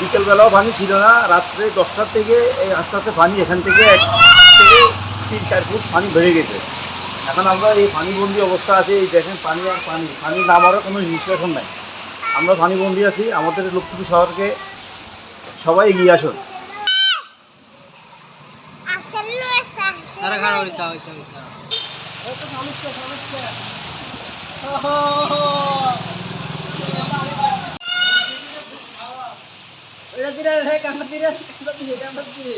বিকেলবেলাও পানি ছিল না রাত্রে দশটার থেকে এই আস্তে আস্তে পানি এখান থেকে তিন চার ফুট পানি বেড়ে গেছে। এখন আমরা এই পানিবন্দি অবস্থা আছে এই দেখেন পানি আর পানি। পানি নামারও কোনো নিষ্কাশন নাই। আমরা পানিবন্দি আছি আমাদের লক্ষ্মীপুর শহরকে সবাই এগিয়ে আসুন। আরে খারাপ হয়েছে হয়েছে হয়েছে এটা দিলে রে কান্না দিলে কান্না দিলে কান্না দিলে